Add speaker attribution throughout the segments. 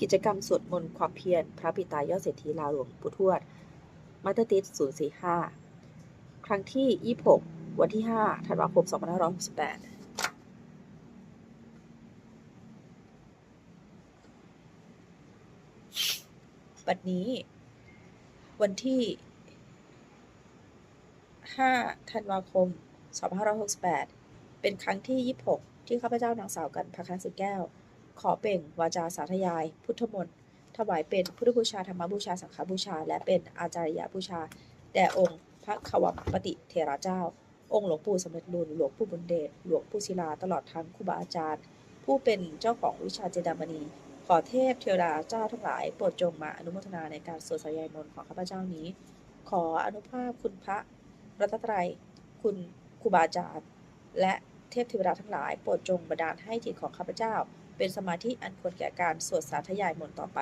Speaker 1: กิจกรรมสวดมนต์ความเพียรพระปิตายอดเศรษฐีลาวหลวงปู่ทวดมาสเตอร์ติส045 ครั้งที่ 26 วันที่ 5 ธันวาคม 2568บัดนี้วันที่ 5 ธันวาคม 2568 เป็นครั้งที่ 26 ที่ข้าพเจ้านางสาวกันพาคันสุดแก้ว ขอเป่งวาจาสาธยาย พุทธมนต์ถวายเป็นพุทธบูชาธรรมบูชาสังฆบูชา และเป็นอาจารยบูชา แด่องค์พระขวัมปฏิเทระเจ้า องค์หลวงปู่สมเด็จลุนหลวงปู่บุญเดชหลวงปู่ศิลาตลอดทั้งครูบาอาจารย์ ผู้เป็นเจ้าของวิชาเจดามณี ขอเทพเทวดาเจ้าทั้งหลายโปรดจงมาอนุโมทนาในการสวดสายายมนต์ของข้าพเจ้านี้ ขออนุภาพคุณพระรัตนตรัยคุณครูบาอาจารย์และเทพเทวดาทั้งหลายโปรดจงบันดาลให้จิตของข้าพเจ้า เป็นสมาธิอันควรแก่การสวดสาธยายมนต์ต่อไป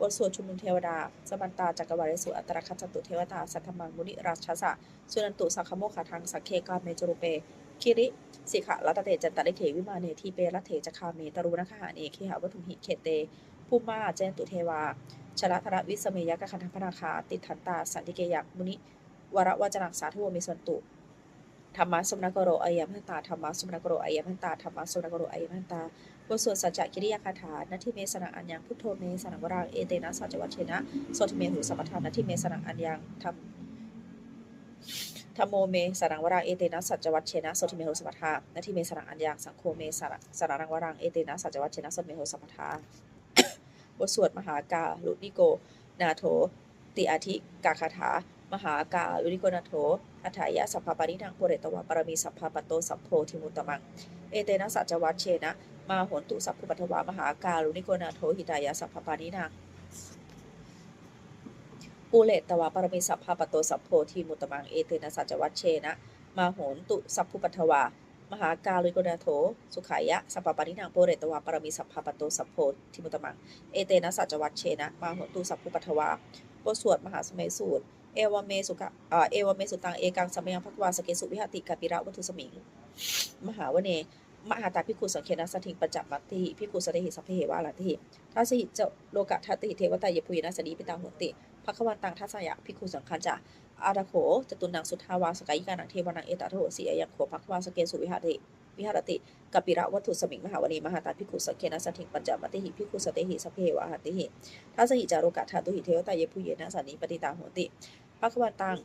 Speaker 1: บทสวดชุมนุมเทวดา สมันตาจักรวาลสุอัตรคัจตุเทวตา สัทธมังมุนิราชสะสุนันตุสังคโมขาทังสักเคกาเมจรุเป คิริ สิขะรัตเตจันตะลิเขวิมาเนทีเปรัตเถจคาเมตรูนัคหาเนเคหะวัตุมหิเขเตภูมาเจนตุเทวา ชละธรวิสเมยกะคันธพนาคา ติทันตา สันติเกยักมุนิ วรวจนังสาธุวมิสันตุธรรมะสมนกโรอายมันตาธรรมะสมนกโรอายมันตาธรรมะสมนกโรอายมันตา บทสวดสัจจกิริยาคาถานาทิเมสนังอัญญังพุทโธเมสนังวรังเอเตนะสัจจวัชเชนะโสติเมหุสัมปทานาทิเมสนังอัญญังธรรมธรรมโมเมสนังวรังเอเตนะสัจจวัชเชนะโสติเมหุสัมปทานาทิเมสนังอัญญังสังโฆเมสนังสนังวรังเอเตนะสัจจวัชเชนะโสติเมหุสัมปทาบทสวดมหากาลุนิโก นาโถ ติอาทิกาคาถามหากาลุนิโกนาโถอัฏฐายะสัพพปารินังโพเรตวะปรมีสัพพปตโตสัพโพธิมุตตมัง เอเตนะสัจจวัชเชนะ มาโหนตุสัพพุปัทวามหาการุณิโกนาโทหิตายะสัพพปานินังปูเลตตวาปรมิสัพพปโตสัพโพทีมุตมังเอเตนะสัจวัชเชนะ มาโหนตุสัพพุปัทวา มหาการุณิโกนาโทสุขายะสัพพปานินังโปเรตตวาปรมิสัพพปโตสัพโพทีมุตมังเอเตนะสัจวัชเชนะมาโหนตุสัพพุปัทวาบทสวดมหาสมัยสูตรเอวเมสุกะเอวเมสุตังเอกังสมยังพักวาสเกสุวิหติกาปิระวัตุสมิง มหาวเน มหาตาพิคุสังเคนะสถิงปัจจมัตติพิคุสเตหิสัพเพเหวาลันติทัสหิเจโลกะทัตติเทวตายปุยนะสดีปิตังหุติภควันตังทัสยะพิคุสังคันจะอาดาโขจตุนังสุทาวาสกายิกานังเทวนังเอตาโทสียังโขภควาสเกสุวิหติวิหารติกัปปิระวัตถุสมิงมหาวเนมหาตาพิคุสังเคนะสถิงปัจจมัตติหิพิคุสเตหิสัพเพเหวาหัติหิทัสหิจาโลกะทัตตุหิเทวตายปุยนะสนิปติตังหุติภควันตัง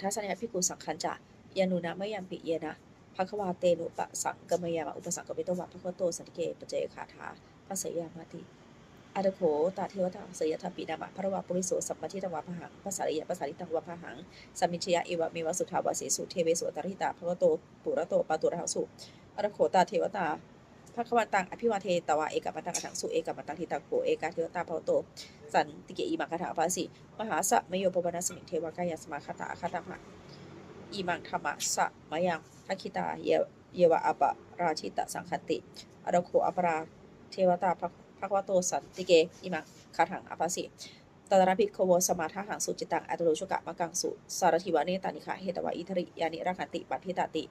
Speaker 1: ทัสยะพิคุสังคันจะยานุนะมะยัมปิเยนะ ภควาเตนุปะสังกมยามะอุปสังกมิโตวะภควโตสันติเกปเจคาถาภาษยามาติอาดโขตาเทวตาเสยทัปปีนามะพระวาปุริโสสัมปทิตวะพหังภาษาริยภาษาริตังวะพหังสัมมิชยะเอวะเมวะสุทาวาสีสุเทเวสุตริตาภควโตปุระโตปาตุระหสุอาดโขตาเทวตาภควันตังอภิวาเทตวะเอกปันตังอถังสุเอกปันตังทิตังโขเอกาเทวตาภวโต สันติเกอิมังคาถาภาสิมหาสะมโยปปนัสมิงเทวกายสมาคาตาคาตามะ อิมังธรรมะสะมยังทักขิตาเยวะอัปะราชิตะสังคติอดโคอัปราเทวตาภควโตสันติเกอิมังคาถังอภัสสิตตระภิกขโวสมาทาหังสุจิตังอัตโรชุกะมะกังสุสารทิวะเนตานิคะเหตวะอิทริยานิรักขันติปัฏฐิตาติ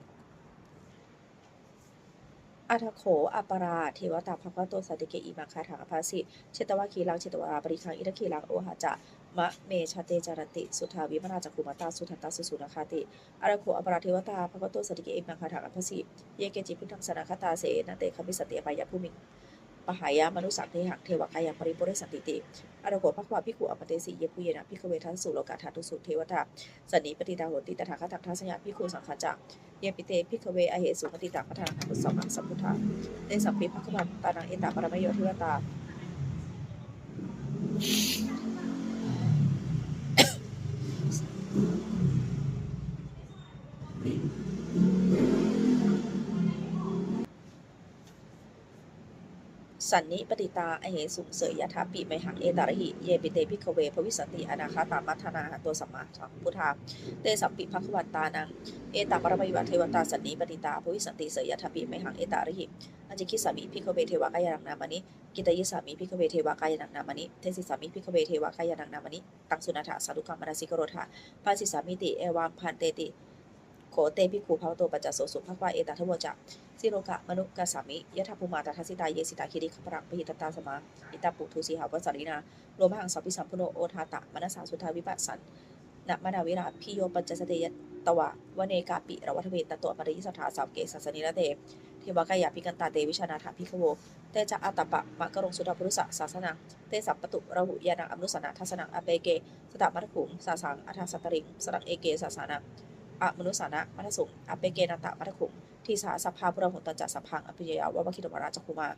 Speaker 1: อัทโขอัปราเทวตาภควโตสันติเกอิมังคาถังอภัสสิเชตวะคีลังเชตวะปริคังอิทคีลังโอหะจะ มะเมชาเตจารติ สุทาวิมราจักขุมาตาสุทันตาสุสุนาคาติอาราโคอปราเทวตาภควโตสติเกเอมังคาถังอภัสสิเยเกจิพุทธังสนาคตาเสนเตคมิสติปายภูมิปหายามนุสังเทหังเทวกายปริปุเรสันติติอาราโคภควาพิคุอปเตสิเยปุเยนะพิกเวทัสสุโลกาธาตุสุเทวตาสันนิปติตาโหติตถาคตังทัสยาพิคุสังขจักเยปิเตพิกเวอเหสุปฏิตังพัฒนาพุสัมมังสัมพุทธาเตสัมปิภควันตานังเอตาปรมโยเทวตา สันนิปติตาอเหสุเสยยถาปิไมหังเอตาระหิ เยปิเตพิกเวภวิสติอนาคาตามัทนาตัวสัมมาสัมพุทธาเตสัมปิภควันตานัง เอตาปรมัยวะเทวตาสันนิปติตาภวิสติเสยยถาปิไมหังเอตาระหิอัญจิคิสามิพิกเวเทวกายนังนามณิกิตยิสามิพิกเวเทวกายนังนามณิเทสิสามิพิกเวเทวกายนังนามณิตังสุนัทธาสาธุกรรมนาสิกโรธาปาสิสามิติเอวามพันเตติ โคโขเตปิคูภาวโตปัจจโสสุภควาเอตาทวจะสิโรกะมนุกะสามิยะทาภูมาตทัสสิตาเยสิตาคิริขปรังปหิตตาสมาอิตาปุทุสีหาวสารินาโลภหังสัพพิสัมพุโนโอทาตะมนัสสาสุทาวิปัสสันนมนาวิราพิโยปัจจสเตยตวะวเนกาปิรวัฏเวตตัวปริยิสถาสาวเกสัสนิระเตเทวกายาพิกันตาเตวิชานาถาพิขโวเตจะอัตปะมะกรงสุดาพุรุสะศาสนาเตสัพปตุระหุยานังอมนุสนาทัสนังอเปเก สตมัตถุงสาสังอัฏฐสัตตริงสรังเอเกสาสานะ อมนุสานะมัทสุงอเปเกนันตะมัทขุงทีสาสัพพาพุระหุตันจัสพังอภิยาวะวะคิตวราชคุมา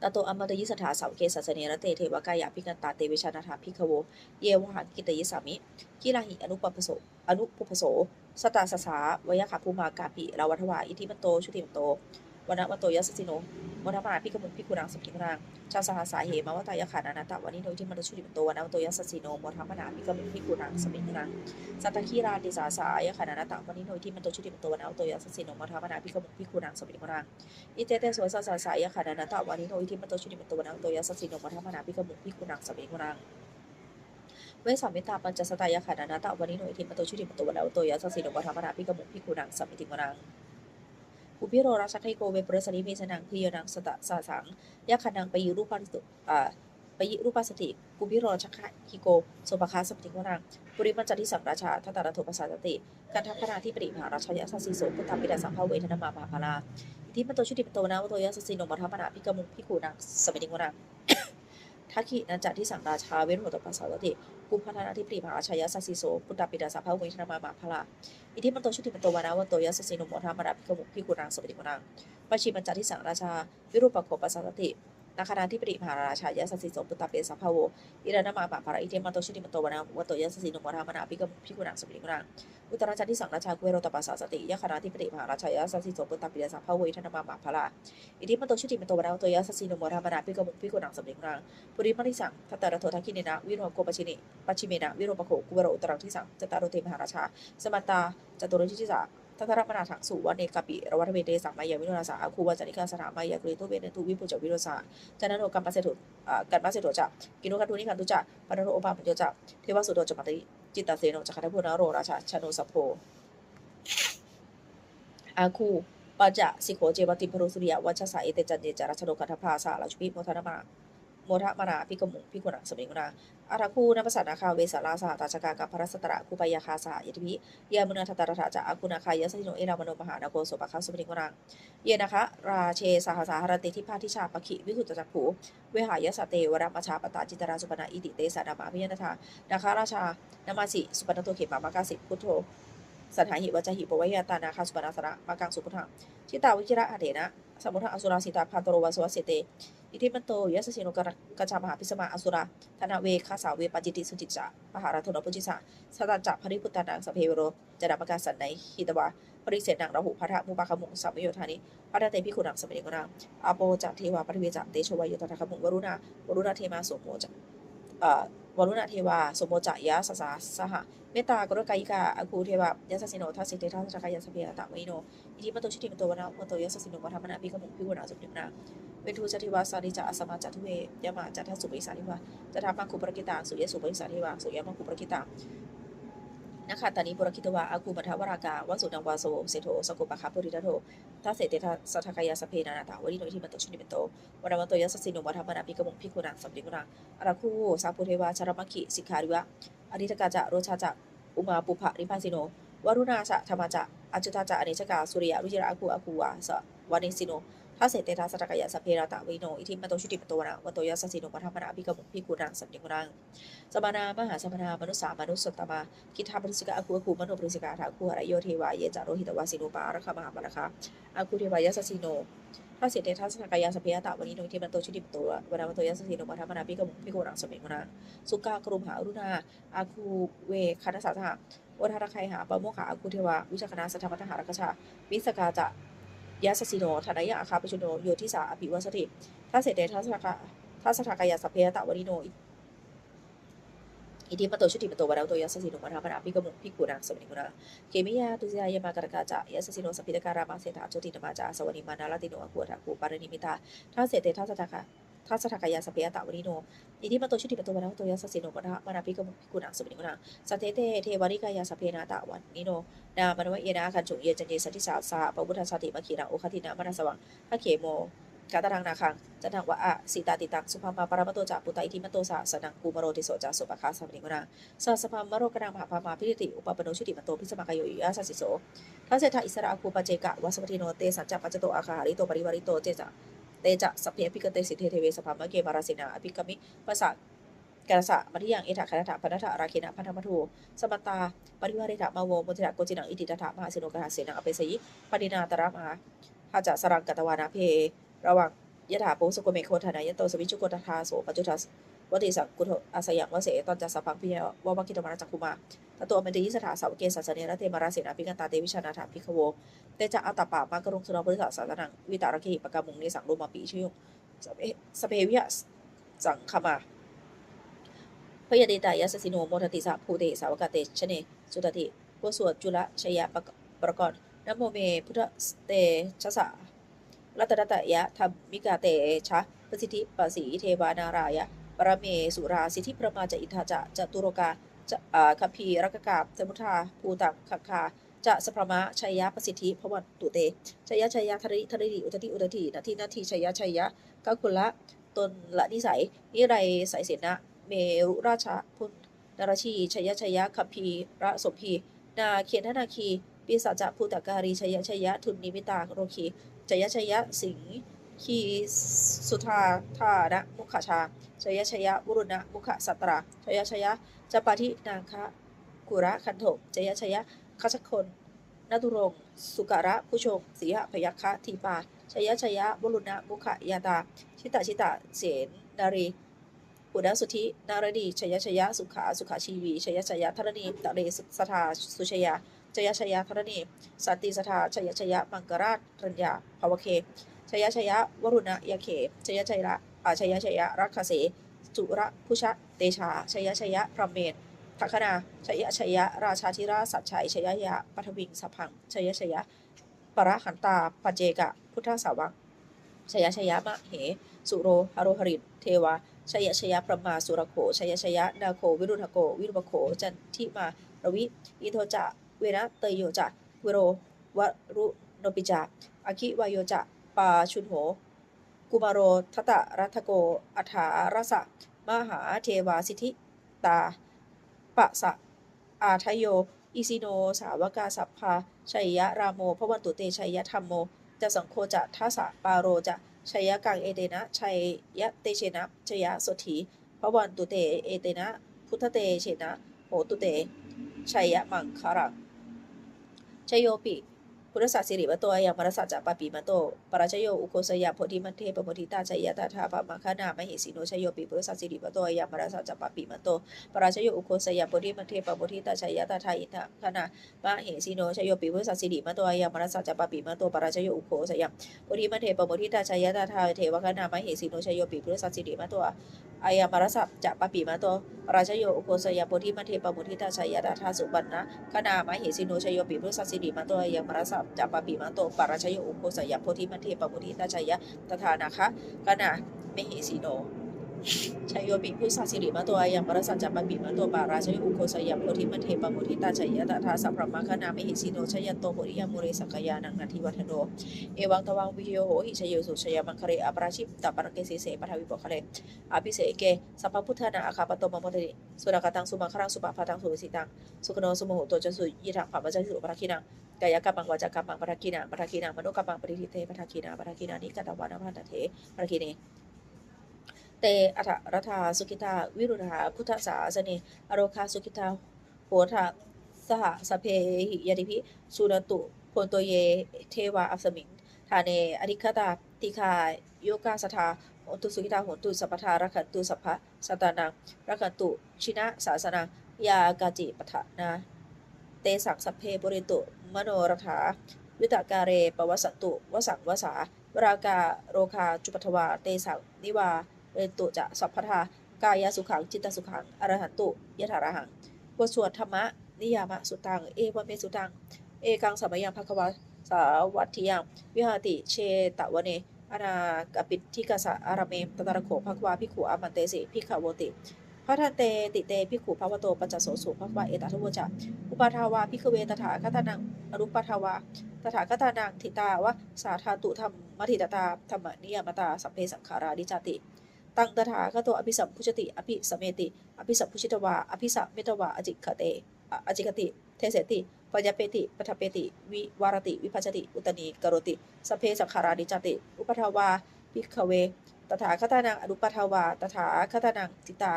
Speaker 1: ตโตอมตยิสถาสาวเกสัสเนรเตเทวกายาพิกันตาเตวิชานาถาพิขโว เยวหังกิตยิสามิกิลาหิอนุปปโสอนุปุปโสสตาสสาวยขาภูมากาปิราวัฏวาอิทิมโตชุติมโต วนะมันโตยัสสิโนวนะมาพิกมุพิกุรังสกิรังชาสหาสาเหมาวตายขานานาตะวันิโนทิมันโตชุติมันโตวนะมันโตยัสสิโนมทามนาพิกมุพิกุรังสมิรังสัตตคีราติสาสายขานานาตะวันิโนทิมันโตชุติมันโตวนะมันโตยัสสิโนมทามนาพิกมุพิกุรังสมิรังอิเตเตสวสาสาสายขานานาตะวันิโนทิมันโตชุติมันโตวนะมันโตยัสสิโนมทามนาพิกมุพิกุรังสมิรังเวสามิตาปัญจสตายขานานาตะวันนี้หน่วยทิมโตชุติมโตวันแล้วโตยาสสิโนวัฒมนาพิกมุพิคูนังสัมมิติมรัง อุพิโรราชไทโกเวปรสนิเมสนังพิยนังสตะสาสังยาขานังไปยิรูปันตุอ่าไปยิรูปัสติกุพิโรชักฮิโกโสภคาสัมมิติมรังปุริมัจจทิสัมราชาทัตตาระโทปัสสาสติการทัพพนาที่ปริมหาราชยาสสิโสพุทธาปิดาสัมภเวทนามาภาภาลาอิทิมโตชุติมโตนะวโตยาสสิโนวัฒมนาพิกมุพิคูนังสัมมิติมรังทักขินันจัติสังราชาเวทโตปัสสาสติ กุมพัฒนาธิปริภาชายาสัสสิโสพุทธปิดาสาพพะเวทนามามาพลาอิทิมันโตชุติมันโตวานาวันโตยัสสินุโมธามาราภิกมุพิกุรังสมติกุรังปชิมันจทิสังราชา วิรูปโคปัสสติ นาคานาธิปริภาราชายาสัสสิโสพุทธปิดาสัพพะโวอิรานามามาภาราอิเทมันโตชุติมันโตวนาวันโตยัสสินุโมธามาราภิกมุพิกุรังสมติกุรังอุตราจันทิสังราชากุเวโรตปัสสาสติยะคานาธิปริภาราชายาสัสสิโสพุทธปิดาสัพพะเวทนามามาพลาอิเทมันโตชุติมันโตวนาวันโตยัสสินุโมธามาราภิกมุพิกุรังสมติกุรังปุริมาริสังทัตตาระโททักขิเนนะวิโรโกปชินิปัชิเมนะวิโรปโคกุวโรอุตรังทิสังจตารโรเทมหาราชาสมัตตาจตุรชิติสา ทัตตรมนาถังสุวเนกปิรวัตเวเตสัมมายาวิโนนาสาคูวาจานิกาสถามายากริโตเวเนตุวิปุจวิโรสาจานันโนกัมปัสเสตุกันปัสเสตุจะกินุคันตุนิคันตุจะปนโรโอปาปัญโยจะเทวสุโตจะปฏิจิตตเสโนจะคันพุนาโรราชาชโนสัพโพอาคูปัจจะสิโขเจวติพรุสุริยวัชสาเอเตจันเยจาราชโนคัทภาสาลาชุปิโมทนามา โมทะมานาพิกมุพิกุณังสมิงุนาอาราคูนัปสานาคาเวสาลาสหตาชกากับพระสตระคูปยาคาสหยติพิยามุนาทตตาระจะอากุนาคายสสิโนเอรามโนมหานาโกโสปะคาสมิงุนาเยนะคะราเชสหสาหรติทิพาทิชาปคิวิหุตจักขูเวหายสเตวรามชาปตาจิตราสุปนาอิติเตสานามาพิยนทานาคาราชานามาสิสุปนโตเขมามากาสิพุทโธ สัทธาหิวัจหิปวัยตานาคาสุปนาสระมากังสุพุทธังชิตาวิจิระอเดนะสมุทอสุราสิตาพันตโรวาสวสเตอิทิมันโตยัสสิโนกรกจามหาพิสมาอสุราธนาเวคาสาเวปจิติสุจิจะมหาราธนปุจิสะสตันจัพริพุตตานังสเพเวโรจดามกาสันในหิตวาปริเสนังระหุพัทะมุปะขมุงสัมโยธานิพัทเตพิขุนังสมเด็กุนังอโปจัเทวาปริเวจัเตโชวายโยตถาขมุงวรุณาวรุณาเทมาโสโมจะเอ่ วรุณาเทวาสมโมจะยะสสาสหเมตตากรุกายิกาอคูเทวายัสสิโนทัสสิเตทัสสกายัสเพยตะวิโนอิทิปตุชิติมตุวนาปตุยัสสิโนวัฒมนาพิขมุงพิวนาสุนิกนาเวทูจติวาสาริจาอสมาจัตุเวยามาจัตถสุปิสานิวาจะทำมังคุปรกิตาสุยสุปิสานิวาสุยมังคุปรกิตา นะคะตานิปุรกิตวาอากูมัทวรากาวสุนังวาโสเสโทสกุปะคาปุริตโททัสเสเตทัสสัทธกายาสเพนานาตาวริโนทิมันโตชุนิมันโตวันวันโตยัสสิโนวัฏมนาพิกมงพิกุนังสัมปิกุนังอาราคูสาปุเทวาชารมัคคิสิกขาริวะอนิตกาจะโรชาจะอุมาปุภะนิพพาสิโนวรุณาจะธรรมจะอจุตาจะอเนชกาสุริยรุจิระอาคูอาคูวาสวานิสิโน ถ้าเสร็จเตทัสตกายะสพเพราตะวิโนอิทิมาโตชุติปโตนะวันโตยัสสิโนปัทมนาภิกมุภิกุนังสัมเดกุนังสมานามหาสมานามนุสามนุสตตมาคิทาปริสิกะอคูอคูมโนปริสิกะถาคูหรโยเทวาเยจาโรหิตวาสิโนปาระคามหาปาระคาอาคูเทวายัสสิโนถ้าเสร็จเตทัสตกายะสพเพราตะวันนี้โนอิทิมาโตชุติปโตนะวันวันโตยัสสิโนปัทมนาภิกมุภิกุนังสัมเดกุนังสุกากรุมหาอรุณาอาคูเวคณสัสหะวัฏระไคหาปโมขะอาคูเทวาวิชคณะสัทธมัทหารกชาวิสกาจะ ยาสสิโนธนายะอาคาปชุโนโยทิสาอภิวัสติถ้าเสด็จทัสสะทัสสะกายาสพเพตะวริโนอิทิปโตชุติปโตวราโตยาสสิโนมาราปนาภิกมุภิกุนังสมิกุนาเคมิยาตุสยายมากรกาจะยาสสิโนสัพพิตการามาเสถาโจตินมาจาสวนิมานาลติโนอกุระคูปารณิมิตาถ้าเสด็จทัสสะ ทัสสะกายาสพเพยตาวริโนอิทิมาโตชุติปโตวนาโตยัสสสิโนปะนะมานาภิกมุภิกุณังสุปิกุณังสัทเทเตเทวาริกายาสเพนาตะวันนิโนนามนวะเยนะคันจุเยจันเยสัทธิสาสาปะพุทธสติมขีนังโอคตินะมนัสสวังพระเขโมกาตรังนาคังจันทังวะอะสีตาติตังสุภามาปรามโตจาปุตตะอิทิมโตสาสนังกูมโรติโสจาสุปะคาสัมปนิกุณังสัสสะพามโรกนังมหาพามาพิริติอุปปโนชุติมโตพิสมากโยอิยาสัสิโสทัสเศรษฐาอิสระอาคูปเจกะวัสวัติโนเตสัจจะปัจจโตอาคาหาริโตปริวาริโตเจจะ เตจะสพเพปิกเตสิเทเทเวสภามะเกมาราสินาอภิกมิภาษะกาสะมัธยังเอถะคณถะพันธะราคินะพันธมัทูสมัตตาปริวาริถะมาโวมุติระโกจินังอิติตถะมหาสิโนกหาเสนังอเปสยิปณินาตระมาหาจะสรังกัตวานาเพ ระวังยถาปุสุโกเมโคธานายโตสวิชุโกตถาโสปจจุทัส วติสังกุทอาสยังวเสตอนจัสสะพังพิยาววักิตมาจักคุมาตตัวเมันดีสถาสาวเกศาสเนระเทมาราเสนาพิกันตาเตวิชานาถาพิคโวเตจะอัตตปามากรุงสุนบริษัทสาสนังวิตารคีปกามุงในสังโลมาปีชื่อสเปสเปวิยสังคมาพยาเดตายาสสิโนโมทติสาภูเตสาวกาเตชเนสุตติวสวดจุลชยปประกอบนโมเมพุทธเตชะสารัตตตยะธรรมิกาเตชะประสิทธิปสีเทวานารายะ ปรเมสุราสิทธิประมาจอิทธาจะจตุโรกาจะคัมภีรักกาบสมุทาภูตังคักคาจะสพรมะชัยยะประสิทธิพวันตุเตชัยยะชัยยะทริทริอุตติอุตตินาทีนาทีชัยยะชัยยะกักุละตนละนิสัยนิไรสายเสนะเมรุราชพุนนารชีชัยยะชัยยะคัมภีระสมพีนาเขียนธนาคี ปีศาจภูตการีชัยยะชัยยะทุนนิมิตาโรคีชัยยะชัยยะสิง คีสุธาธานะมุขชาชยชยะวุรุณะมุขสัตราชยชยะจปาทินาคะกุระคันโถจยชยะคัชคนนาตุรงสุการะผู้ชมสีหพยัคคะทีปาชยชยะบุรุณะมุขยาตา ชิตาชิตาเสนนารีอุดสุธินารดีชยชยะสุขาสุขาชีวีชยชยะธรณีตะเรสทาสุชยาชยชยะธรณีสันติสทาชยชยะมังกราชรัญญาภาวเค ชยชยะวรุณะยาเขชยชยะอาชยชยะรักขเสจุระพุชะเตชาชยชยะพรหมเมธทัคนาชยชยะ ราชาธิราชสัจชัยชยยะปัทวิงสพังชยชยะปรหันตาปัจเจกะ พุทธสาวังชยชยะมะเห สุโรหโรหริตเทวาชยชยะพระมาสุรโขชยชยะนาโควิรุณโก วิรุปโข จันทิมารวิ อิโทจะ เวนะเตยโยจะเวโรวรุโนปิจะอคิวายโยจะ ปาชุนโห กุมารโรทัตะรัตโก อัฐารสะ มหาเทวาสิทธิตา ปะสะ อาทยโย อิสิโน สาวกาสัพพาชัยยะรามโมพระวันตุเตชัยยะธรรมโม จะสังโฆจะทัสะปาโรจะชัยยะกังเอเตนะ ชัยยะเตเชนะชัยยะสถีพระวันตุเตเอเตนะ พุทธเตเชนะ โหตุเต ชัยยะมังคารังชยโยปิ พุทธศาสสิริวโตยังมรสัจจะปปีมโตปราชโยอุโคสยามโพธิมันเทปโมทิตาชัยยะตาทาปมาคานามหิสีโนชยโยปิพุทธศาสสิริวโตยังมรสัจจะปปีมโตปราชโยอุโคสยามโพธิมันเทปโมทิตาชัยยะตาทาอินทะคานามหิสีโนชยโยปิพุทธศาสสิริมโตยังมรสัจจะปปีมโตปราชโยอุโคสยามโพธิมันเทปโมทิตาชัยยะตาทาเทวคานามหิสีโนชยโยปิพุทธศาสสิริมโตอายามารสัพจะปปีมาโต ราชโยอุโกสยาโพธิมัเทปมุทิตาชัยดาธาสุบันนะคณามหิสิโนชยโยปิพุทธสัสสิริมาตอายามรสัพจะปปีมาโตปราชโยอุโกสยาโพธิมัเทปมุทิตาชัยตถานะคะคณามหิสิโน ชัยโยปิพุสัสสิริมาตอายามารสัพจะปปีมาโตปาราชโยอุโกสยามโพธิมันเทปมุทิตาชัยยะดาทาสัพพมะคณามหิสิโนชยันโตโพธิยมุเรสักยานังนาทิวัฒโน เอวังตวังวิโยโหหิชยโยสุชยามังคเรอปราชิปตปรเกเสเสปทวิปคะเรอภิเสเกสัพพพุทธนาอาคาปโตมมติสุรกตังสุมาครังสุปะพาตังสุวิสิตังสุขโนสุโมโหโตจนสุยิทังภาปจัยสุปะคินังกายกรรมังวาจากรรมังปะทคินังปะทคินังมโนกรรมังปริทิเตปะทคินังปะทคินานิกัตวานาพันตเถปะทคิเน เตอัฏรัฐาสุขิตาวิรุณาพุทธสาสเนอโรคาสุขิตาโหทาสหสเพหิยติพิสุนตุโพนโตเยเทวาอัสมิงทาเนอธิคตาติคาโยกาสทาโหตุสุขิตาโหนตุสัพพทารักขันตุสัพพะสตานังรักขันตุชินะสาสนังยากาจิปทานาเตสังสัพเพบริตุมโนรถาวิตาการเรปวสันตุวสังวสาวรากาโรคาจุปทวาเตสังนิวา เรตุจะสัพพทากายสุขังจิตตสุขังอรหันตุยถาระหังบทสวดธรรมะนิยามะสุตังเอวเมสุตังเอกังสมัยยังภควาสาวัตถิยังวิหาติเชตะวเนอนากปิทิกาสะอารเมตตะระโขภควาพิขูอามันเตสิพิขาวติพระทันเตติเตพิขูภวโตปัจจโสสุภควาเอตัทวจะอุปาทาวาพิกเวตถาคตานังอรุปทาวาตถาคตานังทิตาวะสาธาตุธรรมมทิตตาธรรมนิยมตาสัพเพสังขาราดิจติ ตังตถาคตโตอภิสัมพุชติอภิสมเมติ อภิสัมพุชิตวา อภิสัมเมตวาอจิกเตอจิกติ เทเสติปัญญาเปติปัทเปติ วิวารติ วิภัชติ อุตนีกรติสเพสังขาราดิจติ อุปทาวาภิกเว ตถาคตานังอนุปทาวา ตถาคตานังติตา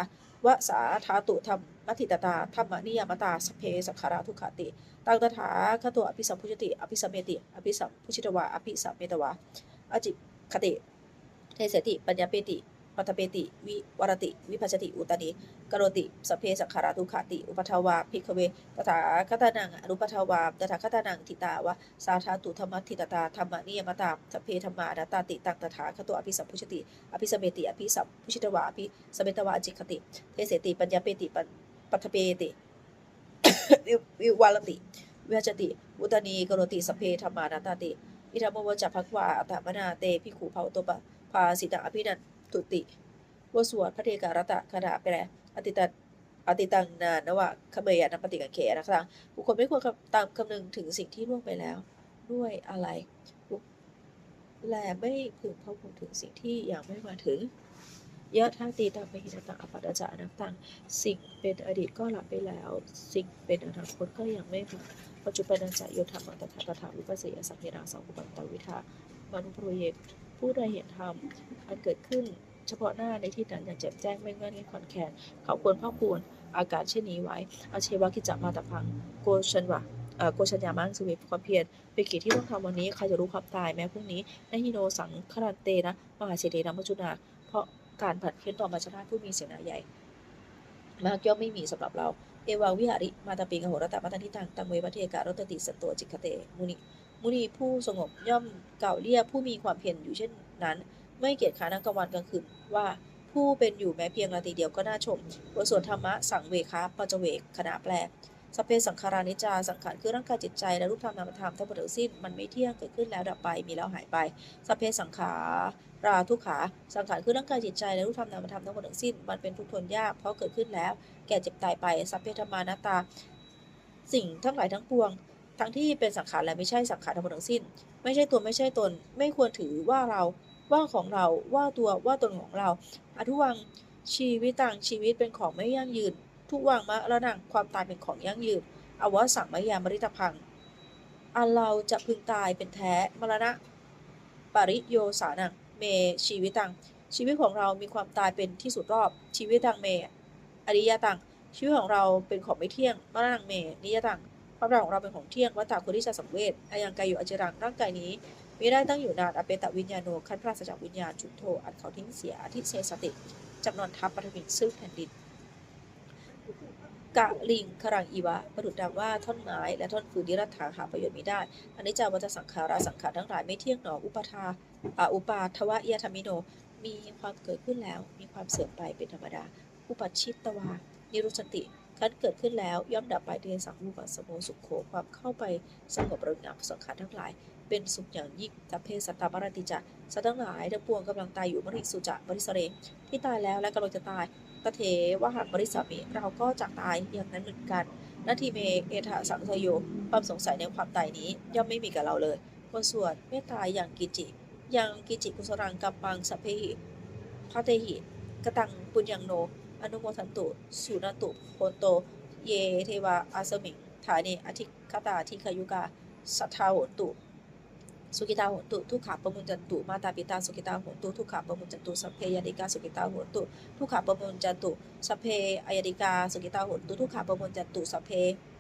Speaker 1: วสาธาตุธรรมมัทิตตาธรรมนิยมตาสเพสังขาราทุขติตังตถาคตโตอภิสัมพุชติ อภิสัมเมติ อภิสัมพุชิตวา อภิสัมเมตวา อจิคติ เทเสติ ปัญญาเปติ ปัทเปติ วิวรติ วิภัชติ อุตนีกโรติสเพสังขาราทุขติ อุปทาวาภิกเวตถาคตานังอนุปทาวาตถาคตานังทิตาวะสาธาตุธรรมทิตตาธรรมนิยมตาสเพธรรมานาตาติตังตถาคตโตอภิสัมพุชติ อภิสเมติอภิสัมพุชิตวาอภิสเมตวาอจิคติ เทเสติปัญญาเปติปัทเปติวิวารติวิหจติ อุตนีกโรติสเพธรรมานาตาติ อิธรรมวจัพพวาอัตมนาเตพิขูเผาตปะภาสิตังอภินัน ตุติวสวดพระเทการตะคดาไปแล้วอติตันอติตังนานวะขเมยานปฏิกังเขนะคะบุคคลไม่ควรตามคำนึงถึงสิ่งที่ล่วงไปแล้ว ด้วยอะไรและไม่พึงพบถึงสิ่งที่ยังไม่มาถึงยะท่าตีตังไปหินตังอปัตจานังตังสิ่งเป็นอดีตก็หลับไปแล้ว สิ่งเป็นอนาคตก็ยังไม่มาปัจจุบันจะโยธรรมัตถาตถาวิปัสสยสังเกนาสังกุปันตวิทามนุปรเยก ผู้ใดเห็นธรรมอันเกิดขึ้นเฉพาะหน้าในที่นั้นอย่างแจ่มแจ้งไม่เงื่อนไขขอนแคนเขาควรภาคภูนอากาศเช่นนี้ไว้อาเชวะกิจมาตะพังโกชันวะโกชัญญามังสวิความเพียรเป็นกิจที่ต้องทำวันนี้ใครจะรู้ความตายแม้พรุ่งนี้นหิโนสังครันเตนะมหาเศรษฐีนามจุนา เพราะการผัดเพี้ยนต่อมาชนะผู้มีเสนาใหญ่ มากย่อมไม่มีสำหรับเรา เอวาวิหาริมาตาปิงโหรตะมัตันทิตังตัมเวปเทการตติสัตโตจิกเตมุนิ มุนีผู้สงบย่อมเกล่าวเรียกผู้มีความเพียรอยู่เช่นนั้น ไม่เกียจค้านั้งกลางวันกลางคืนว่าผู้เป็นอยู่แม้เพียงนาทีเดียวก็น่าชมบทสวดธรรมะสังเวคะปัจเวกขณะแปลสเพสังขารานิจา สังขารคือร่างกายจิตใจและรูปธรรมนามธรรมทั้งหมดทั้งสิ้นมันไม่เที่ยงเกิดขึ้นแล้วดับไปมีแล้วหายไปสเพสังขาราทุกขา สังขารคือร่างกายจิตใจและรูปธรรมนามธรรมทั้งหมดทั้งสิ้นมันเป็นทุกข์ทนยากเพราะเกิดขึ้นแล้ว แก่เจ็บตายไปสเพธรรมานาตา สิ่งทั้งหลายทั้งปวง ทั้งที่เป็นสังขารและไม่ใช่สังขารทั้งหมดทั้งสิ้น ไม่ใช่ตัวไม่ใช่ตน ไม่ควรถือว่าเราว่าของเราว่าตัวว่าตนของเราอทุวังชีวิตต่างชีวิตเป็นของไม่ยั่งยืน ทุกวังมะระนังความตายเป็นของยั่งยืน อวสังมยามริตพังอันเราจะพึงตายเป็นแท้มรณะ ปริโยสานังเมชีวิตตัง ชีวิตของเรามีความตายเป็นที่สุดรอบ ชีวิตตังเม อริยตัง ชีวิตของเราเป็นของไม่เที่ยงมรณงเม นิยตัง ความตาของเราเป็นของเที่ยงวัตตาคุณที่จะสังเวชอายังกายอยู่อจิรังร่างกายนี้ม่ได้ตั้งอยู่นานอเปตวิญญาโนขั้นพระสัจวิญญาณจุดโทอันเขาทิ้งเสียอธิเสสติจำนวนทัพปฐมินซึ่งแผ่นดินกะลิงครังอีวะประดุดดังว่าท่อนไม้และท่อนฟืนนิรัตถาหาประโยชน์ไม่ได้อันนี้จาวัตสังขาราสังขารทั้งหลายไม่เที่ยงหนออุปทาอาอุปาทวะยธรรมิโน มีความเกิดขึ้นแล้ว มีความเสื่อมไปเป็นธรรมดา อุปชิตตวานิรุชติ คันเกิดขึ้นแล้วย่อมดับไปเดสังรูปสมโมสุขโขความเข้าไปสงบระงับสังขารทั้งหลาย เป็นสุขอย่างยิ่งสัพเพสัตตามรติจะสัตว์ทั้งหลายทั้งปวงกำลังตายอยู่มริสุจะบริสเรที่ตายแล้วและกำลังจะตายตเทว่าหากบริสามิเราก็จะตายอย่างนั้นเหมือนกันนาทีเมเอธาสังสยโยความสงสัยในความตายนี้ย่อมไม่มีกับเราเลยคนส่วนไม่ตายอย่างกิจิยังกิจิกุสรังกัมปังสัพเพหิพระเตหิกตังปุญญังโน อนุโมทันตุ สุนตุโพนโต เยเทวาอาสมิงฐานีอธิคตาทิคยุกา สัทธาโหตุ สุกิตาโหตุ ทุกขาปมุจันตุ มาตาปิตาสุกิตาโหตุ ทุกขาปมุจันตุ สัพเพยดิกาสุกิตาโหตุ ทุกขาปมุจันตุ สัพเพอายดิกาสุกิตาโหตุ ทุกขาปมุจันตุ สัพเพ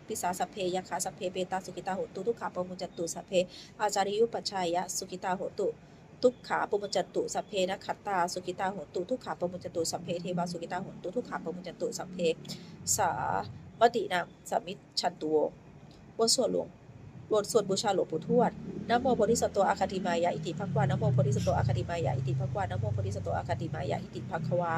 Speaker 1: ปิสาสัพเพยคาสัพเพเปตาสุกิตาโหตุ ทุกขาปมุจันตุ สัพเพ อาจาริยุปัชชัยะสุกิตาโหตุ ทุกขาปมุญจันตุสัพเพนักขัตตาสุกิตาหนตุทุกขาปมุญจันตุสัพเพเทวาสุกิตาหนตุทุกขาปมุญจันตุสัพเพสามตินามสามิชันตุโวบทสวดหลวงบทสวดบูชาหลวงปู่ทวดนโมโพธิสัตว์ตัวอาคติมายะอิติภักวานโมโพธิสัตว์ตัวอาคติมายะอิติภักวานโมโพธิสัตว์ตัวอาคติมายะอิติภักวา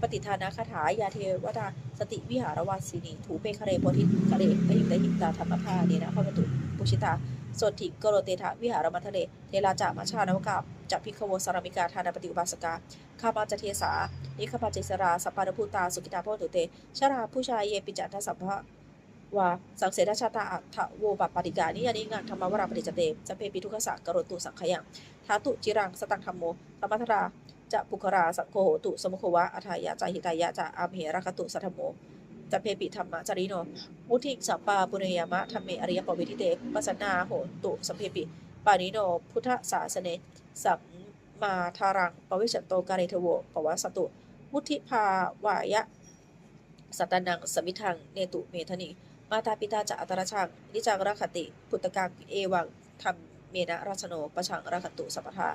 Speaker 1: ปฏิทานาคาถายาเทวตาสติวิหารวาสินีถูเปคะเรโพธิคะเรพยิงไดหิตาธรรมภาเนนะพระประตุปุชิตา สดถิกโรเตถะวิหารมัทะเลเทราจามาชานวกาจะพิกโวสารมิกาทานปฏิอุบาสกาคามาจเทสานิคปาจิสราสัปปารภูตาสุกิตาโพตุเตชราผู้ชายเยปิจัตถสัมภวาสังเสดชาตาอัฏโวปปปฏิกานิยานิงังธรรมวราปฏิจเตจะเพปิทุกขะกโรตุสังขยังทาตุจิรังสตังธรรมโมธรรมทราจะปุคราสังโฆโหตุสมุขวะอัฏฐายะจาหิตายะจะอามเหรคตุสัทธโม จะเพปิธรรมะจาริโนมุทิสัปปาปุเนยามะธรรมเมอริยปวิทิเตปัสนาโหตุสัมเพปิปานิโน พุทธศาสเนสัมมาทารังปวิชชโตการเรทโวปวัสสตุ มุทิภาวายะสัตตนังสมิทังเนตุเมธนีมาตาปิตาจะอัตรชังนิจังรักขติ พุตตกังเอวังธรรม เมนะราชโนปะชังรักขตุสัพพทา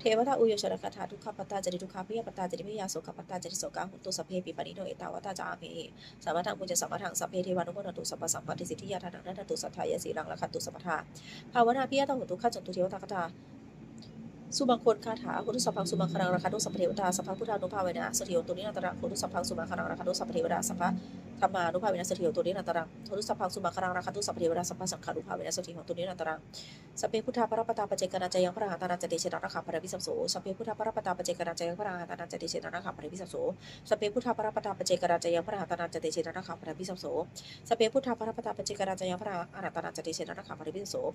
Speaker 1: เทวตาอุโยชนคาถาทุกขปตตาจริทุกขพิยปตตาจริพิยาโสกปตตาจริโสกาหุนตุสัพเพปิปนิโนเอตาวตาจาเมเอสัมมาทังปุญจะสัมมาทังสัพเพเทวานุโมทตุสัพพสัมปติสิทธิยาทานังนัตตุสัทธายสีรังรักขตุสัพพทาภาวนาพิยตาหุนตุขจจนตุเทวตาคตาสุบังคนคาถาคตุสัพพังสุบังคลังราคาตุสัพเพเทวดาสัพพพุทธานุภาเวนะสถิโยตุนินันตรังโคตุสัพพังสุบังคลังราคาตุสัพเพเทวดาสัพพ ธรรมานุภาเวนะสถิโยตุนินันตรังโคตุสัพพังสุบังคลังราคาตุสัพเพเทวดาสัพพสังฆานุภาเวนะสถิโยตุนินันตรังสัพเพพุทธาปรปตาปเจกนาจยังพระหัตานันจติเชนะระขับพระพิสัมโสสัพเพพุทธาปรปตาปเจกนาจยังพระหัตานันจติเชนะระขับพระพิสัมโสสัพเพพุทธาปรปตาปเจกนาจยังพระหัตานันจติเชนะระขับพระพิสัมโสสัพเพพุทธาปรปตาปเจกนาจยังพระหัตานันจติเชนะระขับพระพิสัมโส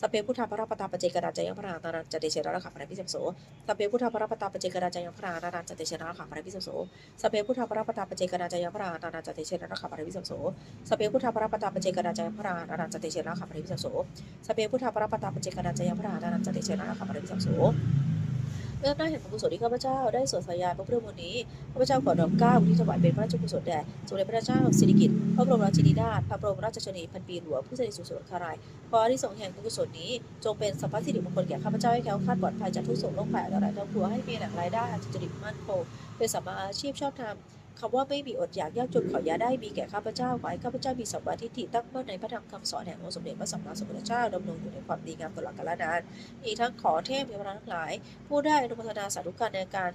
Speaker 1: สัพเพพุทธาปรปตาปเจกนาจยังพระหัตานันจติเชนะระขับพระพิสัมโสสัพเพพุทธาปรปตาปเจกราจยังพระอาตานาจเตเชนะขับพระพิสัมโสสัพเพพุทธาปรปตาปเจกราจยังพระอาตานาจเตเชนาะขับพระพิสัมโสสัพเพพุทธปรปตาปเจกราจายพระอานาจเตเชนะขับพระพิสัมโสสัพเพพุทธปรปตาปเจกราจายพระอานาจเตเชนะขับพระพิสัมโสเมื่อหน้าเห็นพระกุศลที่ข้าพเจ้าได้สวดสายานพระพุทธมนต์นี้ข้าพเจ้าขอน้อมก้าอุที่ถวายเป็นพระราชกุศลแด่สมเด็จพระเจ้าสิริกิติ์พระบรมราชินีนาถพระบรมราชชนนีพันปีหลวงผู้เสด็จสู่สวรรคารายขออานิสงส์แห่งกุศลนี้ จงเป็นสัพพสิริมงคลแก่ข้าพเจ้าให้แค้วคลาดปลอดภัยจากทุกโศกโรคภัยอันตรายทั้งปวงให้มีแหล่งรายได้อันจริตมั่นคงเป็นสัมมาอาชีพชอบธรรม คำว่าไม่มีอดอยากยากจนขออย่าได้มีแก่ข้าพเจ้าขอให้ข้าพเจ้ามีสัมมาทิฏฐิตั้งมั่นในพระธรรมคำสอนแห่งองค์สมเด็จพระสัมมาสัมพุทธเจ้าดำรงอยู่ในความดีงามตลอดกาลนานอีกทั้งขอเทพเทวดาทั้งหลาย ผู้ได้อนุโมทนาสาธุการในการ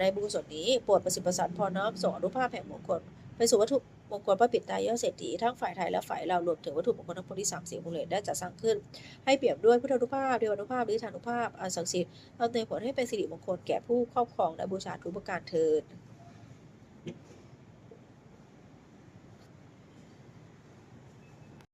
Speaker 1: ในบุญกุศลนี้โปรดประสิทธิ์ประสานพรน้อมส่งอนุภาพแห่งมงคลไปสู่วัตถุมงคลพระปิดตายอดเศรษฐีทั้งฝ่ายไทยและฝ่ายเรารวมถึงวัตถุมงคลทั้งปวงที่สามสี่วงเล็บได้จัดสร้างขึ้น ให้เปรียบด้วยพุทธานุภาพเทวานุภาพหรือธานุภาพอันศักดิ์สิทธิ์อำนวยผลให้เป็นสิริมงคลแก่ผู้ครอบครองและบูชาทุกประการเทิน